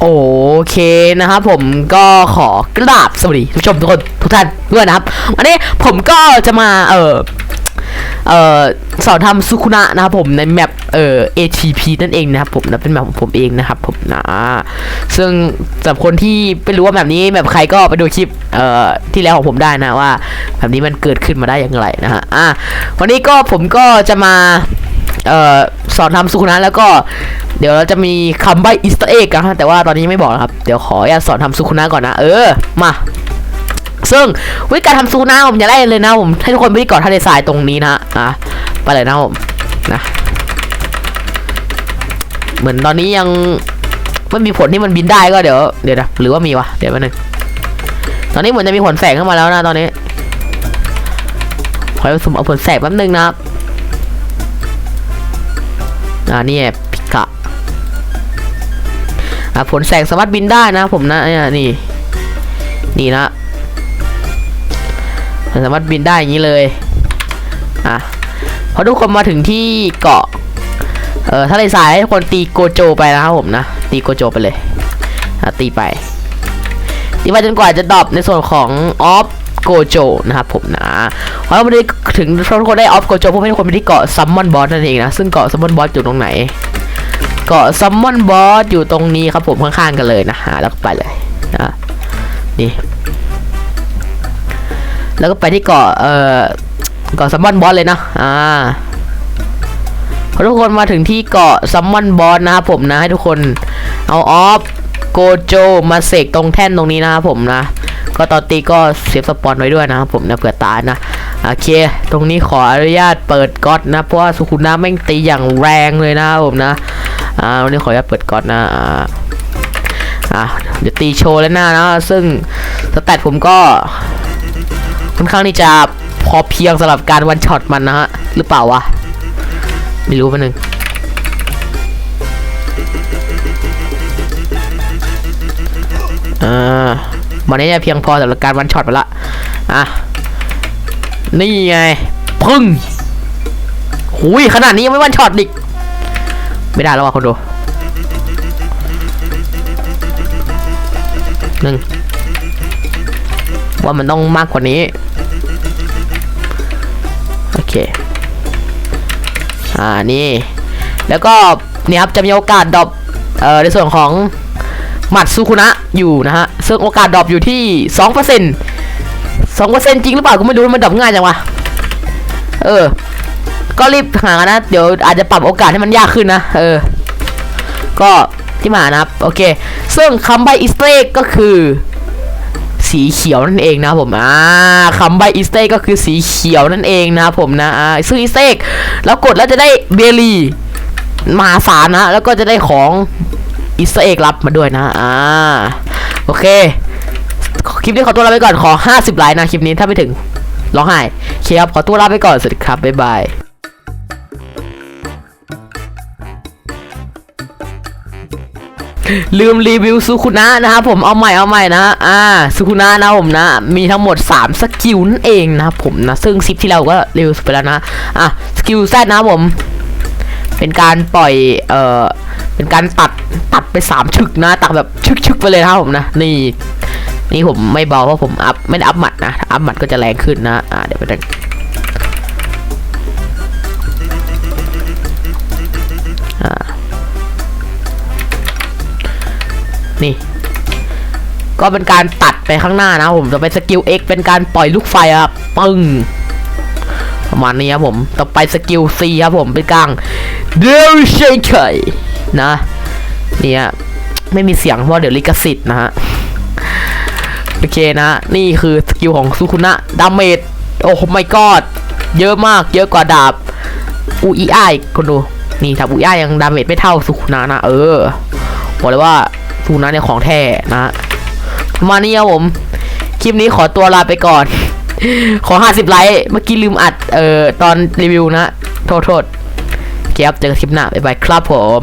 โอเคนะครับผมก็ขอกราบสวัสดีทุกผู้ชมทุกคนทุกท่านด้วยนะครับวันนี้ผมก็จะมาเออเออสอนทำซุคุนะนะครับผมในแมปเอ่อ ATP นั่นเองนะครับผมนะเป็นแมปของผมเองนะครับผมนะซึ่งสำหรับคนที่ไม่รู้ว่าแบบนี้แบบใครก็ไปดูคลิปเอ่อที่แล้วของผมได้นะว่าแบบนี้มันเกิดขึ้นมาได้อย่างไรนะฮะอะวันนี้ก็ผมก็จะมา เอ่อสอนทำสุขุนะแล้วก็เดี๋ยวเราจะมีคำใบ้อีสต์เอ็กนะฮะแต่ว่าตอนนี้ยังไม่บอกนะครับ เดี๋ยวขออนุญาตสอนทำสุขุนะก่อนนะ เออมาซึ่งวิธีการทำสุขุนะผมจะไล่เลยนะผมให้ทุกคนไปที่เกาะทะเลทรายตรงนี้นะอะไปเลยนะผมนะเหมือนตอนนี้ยังไม่มีผลที่มันบินได้ก็เดี๋ยวเดี๋ยวนะหรือว่ามีวะเดี๋ยวแป๊บนึงตอนนี้เหมือนจะมีผลแสงเข้ามาแล้วนะตอนนี้ขอให้สมเอาผลแสงแป๊บนึงนะครับ อ่านี่พิกะอ่าผลแสงสามารถบินได้นะผมนะเนี่ยนี่นี่นะมันสามารถบินได้อย่างนี้เลยอะพอทุกคนมาถึงที่เกาะเอ่อทะเลทรายให้ทุกคนตีโกโจไปนะครับผมนะตีโกโจไปเลยอะตีไปตีไปจนกว่าจะดรอปในส่วนของออฟ โกโจนะครับผมนะพอเราไปถึงทุกคนได้ออฟโกโจพวกให้ทุกคนไปที่เกาะซัมมอนบอสนั่นเองนะ ซึ่งเกาะซัมมอนบอสอยู่ตรงไหน เกาะซัมมอนบอสอยู่ตรงนี้ครับผมข้างๆกันเลยนะฮะแล้วก็ไปเลยนะนี่ แล้วก็ไปที่เกาะเอ่อเกาะซัมมอนบอสเลยนะอ่าทุกคนมาถึงที่เกาะซัมมอนบอสนะครับผมนะให้ทุกคนเอาออฟโกโจมาเสกตรงแท่นตรงนี้นะครับผมนะ ก็ตอนตีก็เซฟสปอนไว้ด้วยนะครับผมนะเผื่อตายนะโอเค ตรงนี้ขออนุญาตเปิดก๊อตนะเพราะว่าสุขุนะแม่งตีอย่างแรงเลยนะผมนะอ่าวันนี้ขออนุญาตเปิดก๊อตนะอ่าอ่าเดี๋ยวตีโชว์แล้วหน้านะซึ่งสแตทผมก็ค่อนข้างที่จะพอเพียงสำหรับการวันช็อตมันนะฮะหรือเปล่าวะไม่รู้มันหนึ่งอ่า วันนี้จะเพียงพอสำหรับการวันช็อตไปละอะนี่ไงพึ่งหุยขนาดนี้ยังไม่วันช็อตอีกไม่ได้แล้วว่ะคนดูหนึ่งว่ามันต้องมากกว่านี้ โอเค อ่านี่ แล้วก็เนี่ยครับจะมีโอกาสดรอปเอ่อในส่วนของ หมัดซูคุนะอยู่นะฮะซึ่งโอกาสดรอปอยู่ที่สองเปอร์เซ็นต์สองเปอร์เซ็นต์จริงหรือเปล่าก็ไม่รู้มันดรอปง่ายจังวะเออ ก็รีบหานะ เดี๋ยวอาจจะปรับโอกาสให้มันยากขึ้นนะ เออ ก็ที่มานะครับ โอเค ซึ่งคำใบอีสเตกก็คือ สีเขียวนั่นเองนะผมอ่าคำใบอีสเตกก็คือสีเขียวนั่นเองนะผมนะอ่าซึ่งอีสเตกแล้วกดแล้วจะได้เบลีมหาศาลนะ แล้วก็จะได้ของ อีสเอกรับมาด้วยนะ อ่า โอเค คลิปนี้ขอตัวลาไปก่อน ขอ 50 ไลค์นะคลิปนี้ถ้าไม่ถึงร้องไห้โอเคครับ ขอตัวลาไปก่อน สวัสดีครับ บ๊ายบายลืมรีวิวซูคุนะนะครับผมเอาใหม่เอาใหม่นะอ่าซูคุนะนะผมนะ มีทั้งหมด 3 สกิลนั่นเองนะครับผมนะ ซึ่งซิปที่เราก็รีวิวไปแล้วนะ อะ สกิลแซดนะผม เป็นการปล่อย เอ่อ เป็นการตัดตัดไปสามชึกนะ ตัดแบบชึกชึกไปเลยครับผมนะ นี่ นี่ผมไม่เบาเพราะผมอัพไม่ได้อัพหมัดนะถ้าอัพหมัดก็จะแรงขึ้นนะอ่าเดี๋ยวไปดูนี่ ก็เป็นการตัดไปข้างหน้านะผมจะไปสกิล X เป็นการปล่อยลูกไฟครับปึ้งประมาณนี้ครับผม ต่อไปสกิล C ครับผมเป็นกลางเดลเชนเคย นะเนี่ยไม่มีเสียงเพราะเดี๋ยวลิขสิทธิ์นะฮะโอเคนะนี่คือสกิลของซูคุนะดาเมจโอ้ไม่กอดเยอะมาก เยอะกว่าดาบอูอีไอคนดูนี่ดาบอูอีไอยังดาเมจไม่เท่าซูคุนะนะเออบอกเลยว่าซูคุนะเนี่ยของแท้นะมาณนี้ครับผม คลิปนี้ขอตัวลาไปก่อน ขอ 50 ไลค์เมื่อกี้ลืมอัดเอ่อตอนรีวิวนะ โทษโทษเคครับเจอกันคลิปหน้าบ๊ายบายครับผม